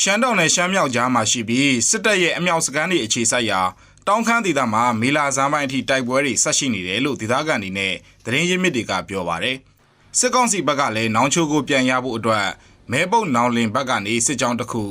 ရှမ်းတောင်နဲ့ရှမ်းမြောက်ကြားမှာရှိပြီးစစ်တပ်ရဲ့အမြောက်စကမ်းတွေအခြေစိုက်ရာတောင်ခမ်းဒေသမှာမေလာဇန်းပိုင်းအထိတိုက်ပွဲတွေဆက်ရှိနေတယ်လို့ဒေသခံတွေနဲ့သတင်းရင်းမြစ်တွေကပြောပါတယ်။စစ်ကောင်စီဘက်ကလည်းနောင်ချိုကိုပြန်ရဖို့အတွက်မဲပုတ်နောင်လင်ဘက်ကနေစစ်ကြောင်းတစ်ခု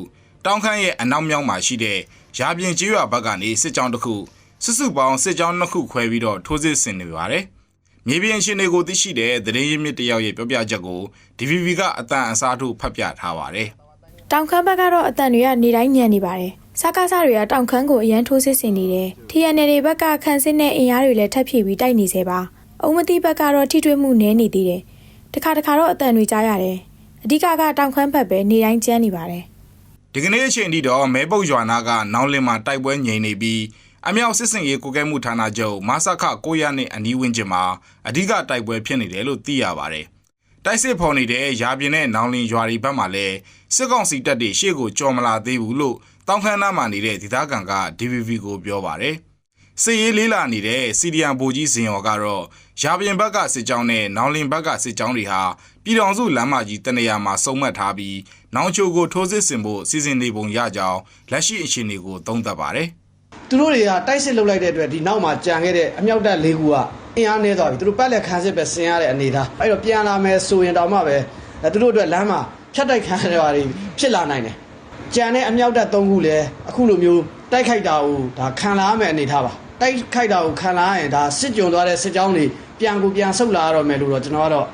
တောင်ခမ်းရဲ့အနောက်မြောက်မှာရှိတဲ့ရာပြင်ကျေးရွာဘက်ကနေစစ်ကြောင်းတစ်ခုစုစုပေါင်းစစ်ကြောင်းနှစ်ခုခွဲပြီးတော့ထိုးစစ်ဆင်နေပါတယ်။မြေပြင်ရှင်တွေကိုသိရှိတဲ့သတင်းရင်းမြစ်တယောက်ရဲ့ပြောပြချက်ကို DVB ကအတန်အစားထိုးဖတ်ပြထားပါတယ်။ တောင်ခမ်းဘက်ကတော့အတန်တွေကနေတိုင်းညံနေပါတယ်။စကားစားတွေကတောင်ခမ်းကိုအရန်ထိုးစစ်ဆင်နေတယ်။ TNL တွေဘက်ကခန့်စစ်နဲ့အင်အားတွေလည်းထပ်ဖြည့်ပြီးတိုက်နေစေပါ။အုံမတိဘက်ကတော့ထိတွေ့မှုနည်းနေသေးတယ်။တခါတခါတော့အတန်တွေကြားရတယ်။အဓိကကတောင်ခမ်းဘက်ပဲနေတိုင်းကျန်းနေပါတယ်။ဒီကနေ့အချိန်ထိတော့မဲပုတ်ရွာနာကနောင်လင်မှာတိုက်ပွဲငြိမ်နေပြီးအမြောက်စစ်စင်ရေးကိုကဲမှုဌာနချုပ်မဆခ900နဲ့အနီးဝန်းကျင်မှာအဓိကတိုက်ပွဲဖြစ်နေတယ်လို့သိရပါတယ်။ တိုက်စစ်ဖော်နေတဲ့ရာပြင်နဲ့နောင်လင်ရွာတွေဘက်မှာလည်းစစ်ကောင်စီတပ်တွေရှေ့ကိုကြော်မလာသေးဘူးလို့တောင်ခမ်းနားမှာနေတဲ့ဒေသခံက DVV ကိုပြောပါတယ်။စစ်ရေးလေးလာနေတဲ့စီဒီယံဗိုလ်ကြီးစင်ရော်ကတော့ရာပြင်ဘက်ကစစ်ကြောင်းနဲ့နောင်လင်ဘက်ကစစ်ကြောင်းတွေဟာပြည်တော်စုလမ်းမကြီးတနေရာမှာစုံမှတ်ထားပြီးနောင်ချိုကိုထိုးစစ်ဆင်ဖို့စီစဉ်နေပုံရကြောင်းလက်ရှိအခြေအနေကိုသုံးသပ်ပါတယ်။သူတို့တွေကတိုက်စစ်လုပ်လိုက်တဲ့အတွက်ဒီနောက်မှာကြံခဲ့တဲ့အမြောက်တပ်၄ခုက အင်အားနည်းသွားပြီသူတို့ပတ်လက်ခံစစ်ပဲဆင်ရတဲ့အနေသားအဲ့တော့ပြန်လာမယ်ဆိုရင်တောင်မှပဲအဲသူတို့အတွက်လမ်းမှာဖြတ်တိုက်ခံရတာတွေဖြစ်လာနိုင်တယ်ကြံတဲ့အမြောက်တပ်၃ခုလည်းအခုလိုမျိုးတိုက်ခိုက်တာကိုဒါခံလာရမယ်အနေထားပါတိုက်ခိုက်တာကိုခံလာရရင်ဒါစစ်ကြုံသွားတဲ့စစ်ကြောင်းတွေပြန်ကိုပြန်ဆုတ်လာရတော့မယ်လို့တော့ကျွန်တော်ကတော့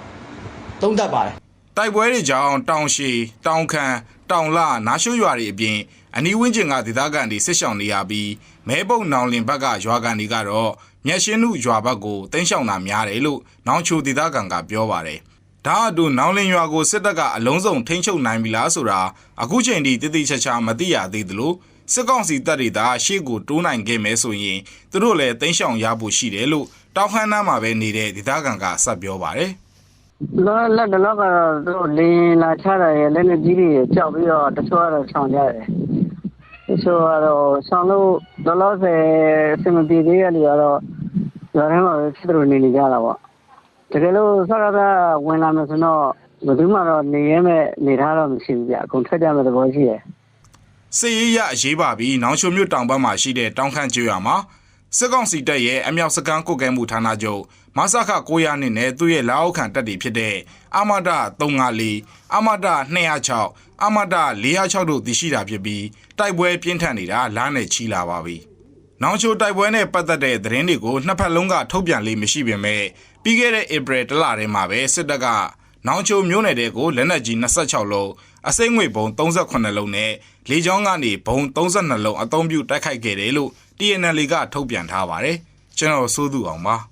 သုံးသပ်ပါတယ် တိုက်ပွဲတွေကြောင့်တောင်ရှိတောင်ခမ်းတောင်လနားရှိုးရွာတွေအပြင်အနီးဝန်းကျင်ကဒေသခံတွေစစ်ဆောင်နေရပြီးမဲပုတ်နောင်လင်ဘက်ကရွာကန်တွေကတော့မြက်ရှင်းနုရွာဘက်ကိုတင်းရှောင်တာများတယ်လို့နောင်ချိုဒေသခံကပြောပါတယ်။ဒါအတူနောင်လင်ရွာကိုစစ်တပ်ကအလုံးစုံထိန်းချုပ်နိုင်ပြီလားဆိုတာအခုချိန်ထိတိတိကျကျမသိရသေးသလိုစစ်ကောင်စီတပ်တွေသာရှေ့ကိုတိုးနိုင်ခဲ့မယ်ဆိုရင်သူတို့လည်းတင်းရှောင်ရဖို့ရှိတယ်လို့တောင်ခမ်းနားမှာပဲနေတဲ့ဒေသခံကဆက်ပြောပါတယ် လောလက်တလောကတော့သူတို့လင်းလာချတာရဲ့လက်နဲ့ကြီးတွေကြောက်ပြီးတော့တချို့ကတော့ဆောင်ကြတယ်တချို့ကတော့ဆောင်လို့လောလောဆယ်အဆင်မပြေသေးတဲ့လူကတော့ရွာထဲမှာပဲဖြစ်တယ်လို့နေနေကြတာပေါ့တကယ်လို့ဆရာကဝင်လာမယ်ဆိုတော့ဘယ်သူမှတော့နေရဲမဲ့နေထားတော့မရှိဘူးပြအကုန်ထွက်ကြမဲ့သဘောရှိတယ်စစ်ရေးရအရေးပါပြီးနောင်ချိုမြို့တောင်ဘက်မှာရှိတဲ့တောင်ခန့်ကျွော်မှာ စစ်ကောင်စီတပ်ရဲ့အမြောက်စကမ်းကုတ်ကဲမှုဌာနချုပ်မဆခ900နဲ့နဲ့သူ့ရဲ့လက်အောက်ခံတပ်တွေဖြစ်တဲ့အာမဒ354အာမဒ206အာမဒ406တို့တည်ရှိတာဖြစ်ပြီးတိုက်ပွဲပြင်းထန်နေတာလားနဲ့ချီလာပါပြီ။နောင်ချိုတိုက်ပွဲနဲ့ပတ်သက်တဲ့သတင်းတွေကိုနှစ်ဖက်လုံးကထုတ်ပြန်လေးမရှိပေမဲ့ပြီးခဲ့တဲ့ဧပြီတလထဲမှာပဲစစ်တပ်ကနောင်ချိုမြို့နယ်တဲကိုလက်နက်ကြီး26လုံးအစိမ့်ငွေဘုံ38လုံးနဲ့လေကြောင်းကနေဘုံ32လုံးအသုံးပြုတိုက်ခိုက်ခဲ့တယ်လို့ TNL ကထုတ်ပြန်ထားပါတယ်။ကျွန်တော်စိုးသူအောင်ပါ။